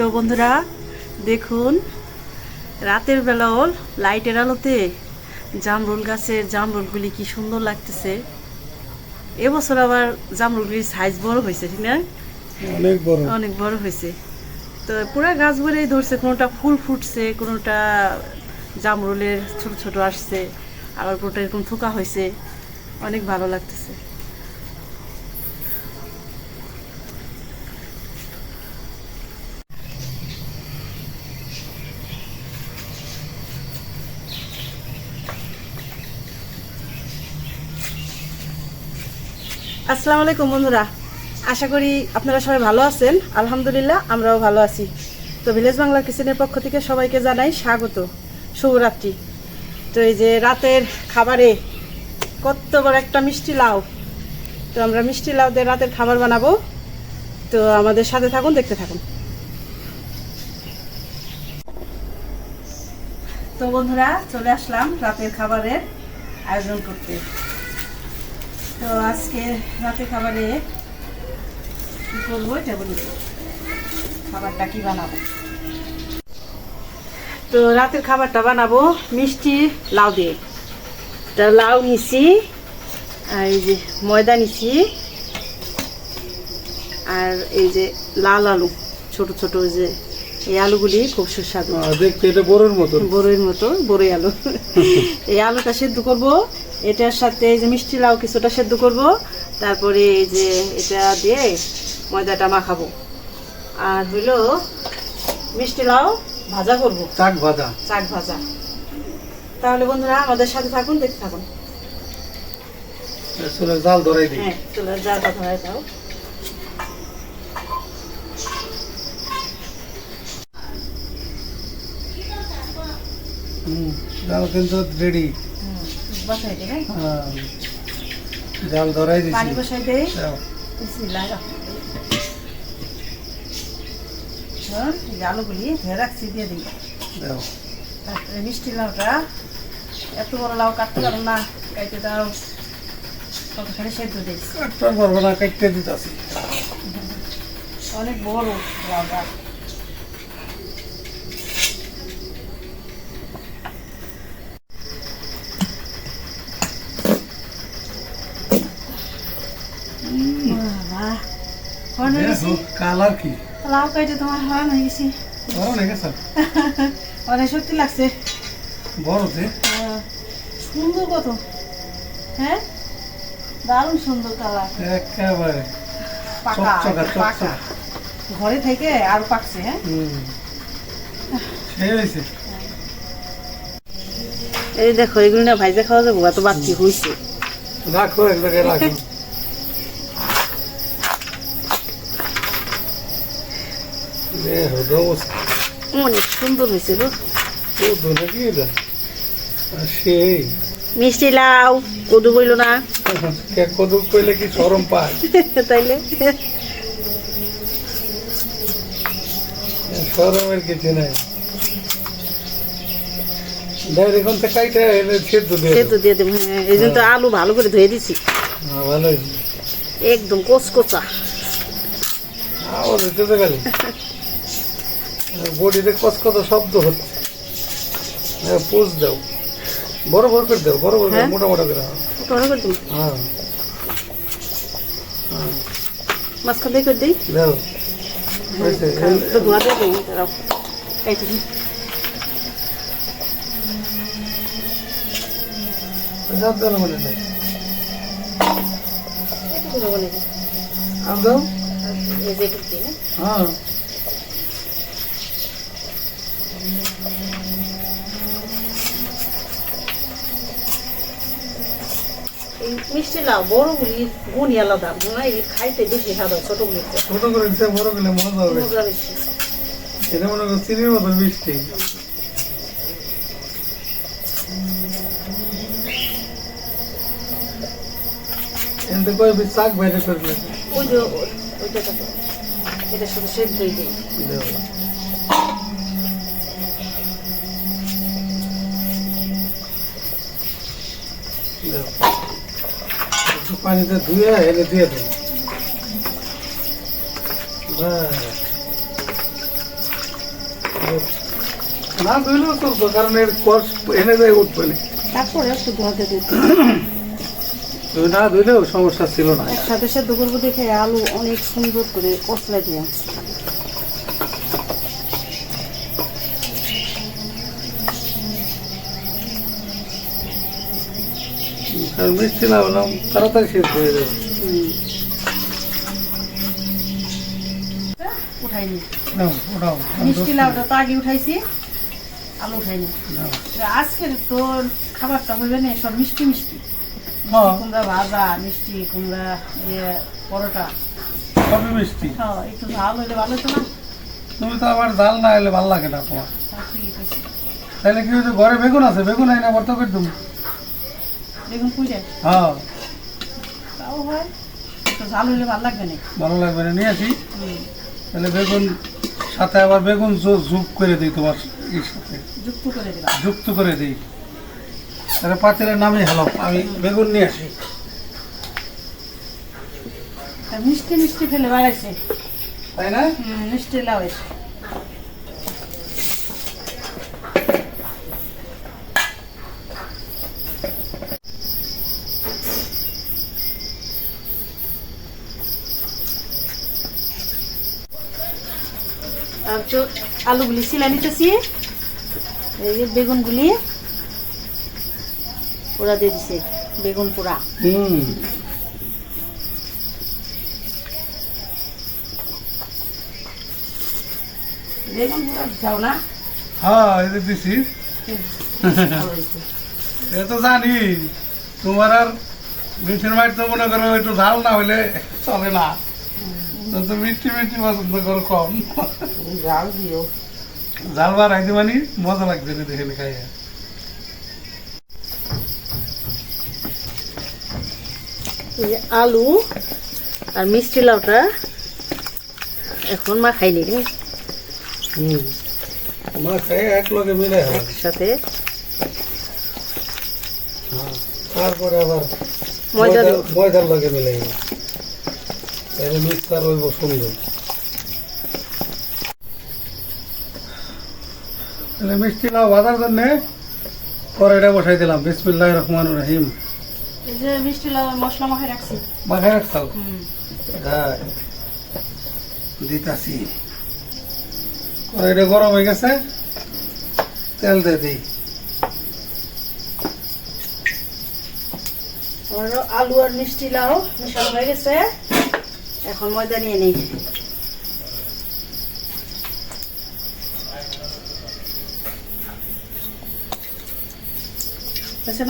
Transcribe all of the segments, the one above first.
তো বন্ধুরা দেখুন রাতের বেলাও লাইটের আলোতে জামরুল গাছের জামরুলগুলি কি সুন্দর লাগতেছে। এবছর আবার জামরুলগুলির সাইজ বড় হয়েছে ঠিক না? অনেক বড়। অনেক বড় হয়েছে। তো পুরা গাছ ভরেই ধরছে কোনোটা ফুল ফুটছে কোনোটা জামরুলের ছোট ছোট আসছে আবার কোনোটা এরকম থোকা হয়েছে। অনেক ভালো লাগতেছে। আসসালামু আলাইকুম, বন্ধুরা। আশা করি আপনারা সবাই ভালো আছেন। আলহামদুলিল্লাহ, আমরাও ভালো আছি। তো ভিলেজ বাংলা কিচেনের পক্ষ থেকে সবাইকে জানাই স্বাগত। শুভরাত্রি। তো এই যে রাতের খাবারে কত বড় একটা মিষ্টি লাউ। তো আমরা মিষ্টি লাউ দিয়ে রাতের খাবার বানাবো। তো আমাদের সাথে থাকুন, দেখতে থাকুন। তো বন্ধুরা, চলে আসলাম রাতের খাবারের আয়োজন করতে। তো আজকে রাতে খাবারে কি করব এটা বলি। খাবারটা কি বানাবো? তো রাতের খাবারটা বানাবো মিষ্টি লাউ দিয়ে। তা লাউ নিছি আর এই যে ময়দা নিছি আর এই যে লাল আলু ছোট ছোট ওই যে এই আলুগুলি খুব সুস্বাদু। দেখতে এটা বড়ের মতন। বড়ইয়ের মতো বড়ই আলু। এই আলুটা সেদ্ধ করব এটার সাথে এই যে মিষ্টি লাউ কিছুটা সেদ্ধ করব। তারপরে এই যে এটা দিয়ে ময়দাটা মাখাবো। আর হইল মিষ্টি লাউ ভাজা করব। চাক ভাজা। চাক ভাজা। তাহলে বন্ধুরা আমাদের সাথে থাকুন দেখতে থাকুন। আসলে জাল ধরাই দিই। হ্যাঁ চলে যা কথা হয় তাও হুম, জাল কিন্তু রেডি বসাই হ্যাঁ? জাল ধরাই দিছি। পানি বসাই দে। বিসমিল্লাহ রহমান রহিম। ধর, এই যে আলুগুলি ধরে রাখছি দিয়ে দিই তারপরে মিষ্টি লাউটা এত বড় লাউ কাটতে পারো না কাইতে দাও। কতখানি সেদ্ধ দিয়েছি। কাটতে পারব না কাটতে দিতেছি। অনেক বড় লাউটা বাবা, হরণ হয়ে গেছি। কালার কি? লাউ কাইতে তোমার হরণ হয়ে গেছি বড় নাকি স্যার অনেক সত্যি লাগছে। বড় যে? সুন্দর কত? হ্যাঁ? দারুণ সুন্দর কালার। একেবারে। পাকা চকচকা, পাকা। ঘরে থেকে আর পাকছে হ্যাঁ? হুম। সেই হয়েছে এই দেখো এগুলো না ভাইজা খাওয়া যাব এত বাচ্চি হয়েছে রাখো এক জায়গায় রাখো। অনেক সুন্দর হয়েছে গো সেই। মিষ্টি লাউ কদু বইল না। কে কত কইলে কি সরম পায়? তাইলে। সরমের কিছু নাই। হ্যাঁ আলু ভালো করে ধুয়ে দিছি। হ্যাঁ, একদম তো গেল বডিতে কত শব্দ হচ্ছে। হ্যাঁ, পুষ দাও। বড় বড় করে দাও বড় বড় করে, হ্যাঁ? মোটা মোটা করে হ্যাঁ। হ্যাঁ। মাঝখান করে দিই। দাও। ধোয়া দিয়ে দাও। দাও ধোয়া বলে দিই। আর দাও আর এই যে একটু দিই না হ্যাঁ এই মিষ্টি লাউ বড়গুলি গুণই আলাদা। হয় খাইতে বেশি হয় ছোটগুলি ছোট করে দিতে বড় গেলে মজা হবে। মজা বেশি। এটা মনে করো চিনির মতো মিষ্টি। এনতে কয় বি শাক বাইরে করবে? ওই যে ওইটা এটা শুধু সেদ্ধই দিই। একটু পানিতে ধুয়ে এনে দিয়ে দেব। না ধুইলেও চলতো কারণ এর কষ এনে দেয় উঠবে না। তারপরে দিতে তুই না ধুইলেও সমস্যা ছিল না। একসাথে সেদ্ধ করব দেখে আলু অনেক সুন্দর করে কষলা দিয়ে মিষ্টি তাড়াতাড়ি শেষ হয়ে যাবে উঠাইনি। ওটাও মিষ্টি লাউটা তো আগে উঠাইছি আলু উঠাইনি। আজকের তো খাবারটা হবে না সব মিষ্টি মিষ্টি। হ্যাঁ। কুমড়া ভাজা মিষ্টি কুমড়া দিয়ে পরোটা। সবই মিষ্টি। হ্যাঁ একটু ঝাল হইলে ভালো না? তুমি তো আবার জাল না এলে ভালো লাগে না তোমার। হ্যাঁ। তাহলে কি হয়েছে ঘরে বেগুন আছে? বেগুন আইনা ভর্তা করে দেবো। বেগুন হ্যাঁ। তাও হয়। একটু ঝাল হইলে ভালো লাগবে না ভালো লাগবে না নিয়ে আসি। তাহলে বেগুন সাথে আবার বেগুন জো- যুগ করে দিই তোমার এর সাথে। যুক্ত করে যুক্ত করে দিই। তাহলে পাতিলের নামই হলো আমি বেগুন নিয়ে আসি। মিষ্টি মিষ্টি ফেলে বাড়াইছে। তাই না? মিষ্টি লাউ তো আলুগুলি সিলা নিতেছি। এই যে বেগুনগুলি। পোড়া দিয়ে দিছে বেগুন পোড়া। বেগুন পোড়া যাও না? হ্যাঁ এই দিছি। এ তো জানি তোমার আর মিষ্টির মাইট তো মনে করো একটু ঝাল না হলে চলে না। তো মিষ্টি মিষ্টি পছন্দ করো কম। জাল দিও। ঝাল বার আইতে মানে মজা লাগবে না দেখে খাইয়া আলু আর মিষ্টি লাউটা এখন মা খাইনি রে। হুম। মাছ খাই এক লগে মিলে একসাথে। তারপরে আবার ময়দা। ময়দার লগে মিলে গেল তাহলে মিক্সার হইব সুন্দর তাহলে মিষ্টি লাউ ভাজার জন্যে কড়াইটা বসাই দিলাম। বিসমিল্লাহ রহমান রহিম। এই যে মিষ্টি লাউ মশলা মাখাই রাখছি। মাখাই রাখতাম হ্যাঁ দিতাছি। কড়াইটা গরম হয়ে গেছে তেল দিয়ে দিই। আলু আর মিষ্টি লাউ মিশানো হয়ে গেছে। এখন ময়দা নিয়ে নিই।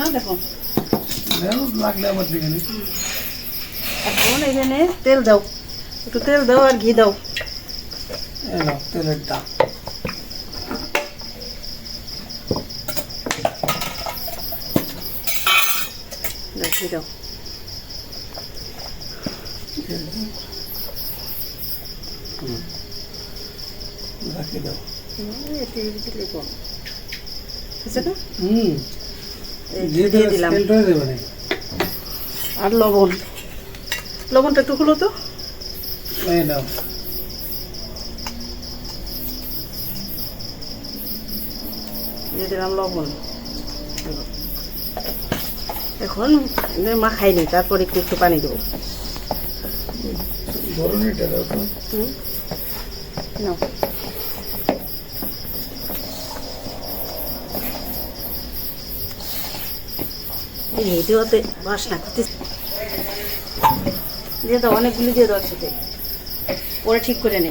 না দেখো। লাগলে আবার দিকে এখন এখানে তেল দাও। একটু তেল দাও আর ঘি দাও। তেলের দাম ঘি দাও। রাখি দাও। আর লবণ। লবণটা একটু খুলো তো। দিয়ে দিলাম লবণ। এখন মা খাইনি তারপর একটু একটু পানি দেবো। ধরুন এটা করতে দিয়ে দাও অনেকগুলি দিয়ে দাও একসাথে। পরে ঠিক করে নে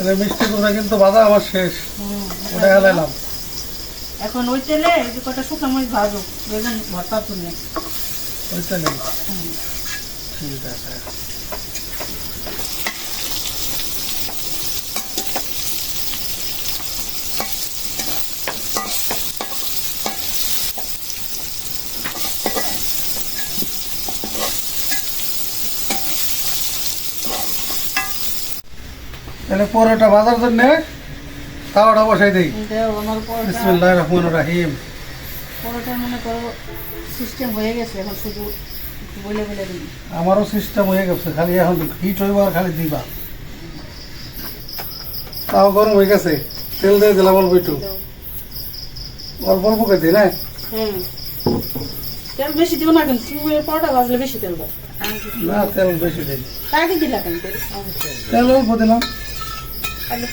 তাহলে মিষ্টি কুমড়া কিন্তু বাধা আমার শেষ। ওটা হেলাইলাম এখন ওই তেলে কটা শুকনো মরিচ ভাজো বেগুন ভর্তা তুলে ওইটা নেই ঠিক আছে। তাহলে পরোটা বাজার জন্য তাওয়াটা বসাই দিই। আমার পরোটা বিসমুল্লাহ রহমান রাহিম। পরোটা মনে করো সিস্টেম হয়ে গেছে এখন শুধু বলে বলে দিই। আমারও সিস্টেম হয়ে গেছে খালি এখন হিট হইব আর খালি দিবা। তাও গরম হয়ে গেছে তেল দিয়ে দিলাম অল্প একটু। অল্প অল্প করে দিই না? হুম। তেল বেশি দিও না কিন্তু পরোটা ভাজলে বেশি তেল দাও না তেল বেশি দিই। কাকে দিলা কেন? তেল তেল অল্প দিলাম। তাহলে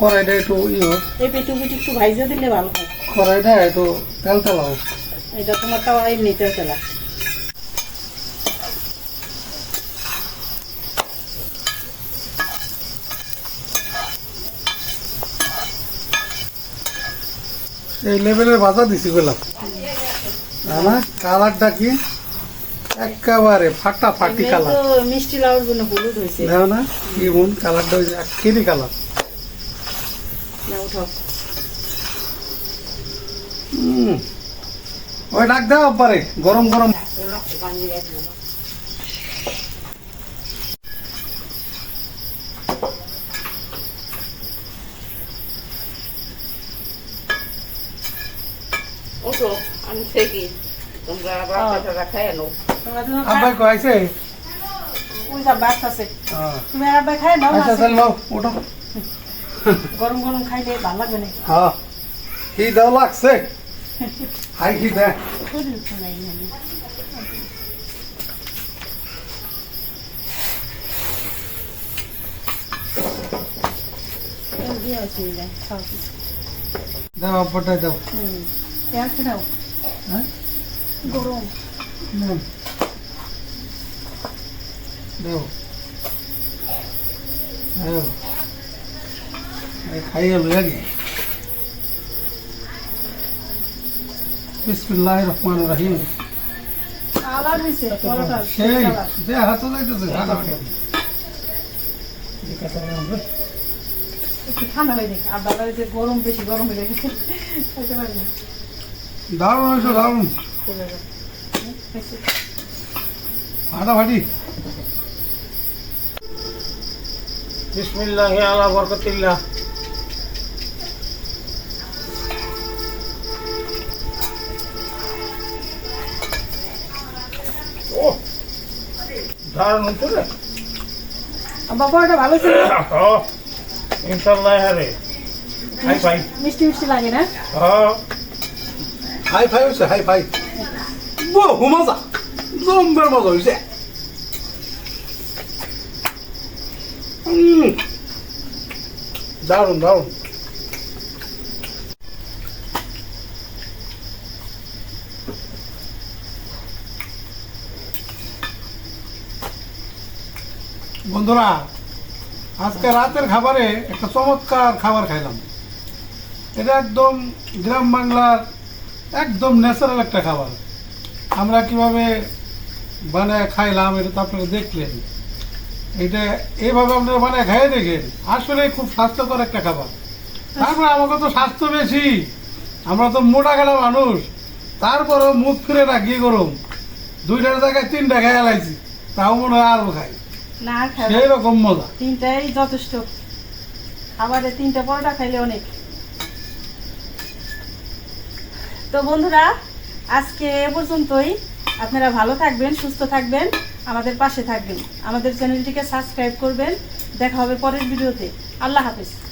কড়াইটা একটু এই পেটু পেটু একটু ভাইজা দিলে ভালো হয়। কড়াইটা একটু তেল তেল এটা তোমার তাও এমনি তেল। তেলা এই লেভেলের বাধা দিছি গেলাম না কালারটা কি? একেবারে ফাটা ফাটি কালার। মিষ্টি লাউর জন্য হলুদ হয়েছে। দেখো না কি মন কালারটা ওই যে কালার। না উঠাও। ওই ডাক দাও পারে গরম গরম। ওঠো আমি থেকে তোমরা তোমরা দুজন আব্বাই কয়েছে ওই যা বাস আছে তুমি আর আব্বাই খাই নাও আচ্ছা। তাহলে নাও ওটা গরম গরম খাইলে ভালো লাগবে না। হ্যাঁ কি দাও লাগছে? হাই কি দাও আব্বাটাই দাও। দাও। হ্যাঁ? গরম। নাও। দাও। দাও। এই খাইয়ে লইয়া গে বিসমিল্লাহ রহমান রহিম। কালার হয়েছে পরোটা। সেই দেখা তো যাইতেছে ফাটাফাটি। একটু ঠান্ডা হয়ে দেখে আর বাবার যে গরম বেশি গরম হয়ে গেছে। খাইতে পারি না। দারুণ হয়েছে দারুণ। ফাটাফাটি বিসমিল্লাহ আলা বরকতিল্লাহ। ও দারুণ হচ্ছে রে। আব্বা পরোটা ভালো ছিল? ইনশাল্লাহ হবে হাই ফাই। মিষ্টি মিষ্টি লাগে না? ও। হাই ফাই হয়েছে হাই ফাই। বহু মজা জম্বের মজা হয়েছে। দারুণ দারুণ। বন্ধুরা, আজকে রাতের খাবারে একটা চমৎকার খাবার খাইলাম। এটা একদম গ্রাম বাংলার একদম ন্যাচারাল একটা খাবার। আমরা কীভাবে বানায় খাইলাম, এটা তো আপনারা দেখলেন। এটা এইভাবে আপনারা বানায় খাইয়ে দেখেন আসলে খুব স্বাস্থ্যকর একটা খাবার। তারপরে আমাকে তো স্বাস্থ্য বেশি। আমরা তো মোটা গেলা মানুষ। তারপরেও মুখ ফিরে কি গরম দুইটার জায়গায় তিনটা খাই লাইছি তাও মনে হয় আরও খাই। না সেই রকম মজা। তিনটাই যথেষ্ট। খাবারে তিনটা পরোটা খাইলে অনেক। তো বন্ধুরা আজকে এ পর্যন্তই। আপনারা ভালো থাকবেন সুস্থ থাকবেন। আমাদের পাশে থাকবেন। আমাদের চ্যানেলটিকে সাবস্ক্রাইব করবেন। দেখা হবে পরের ভিডিওতে। আল্লাহ হাফেজ।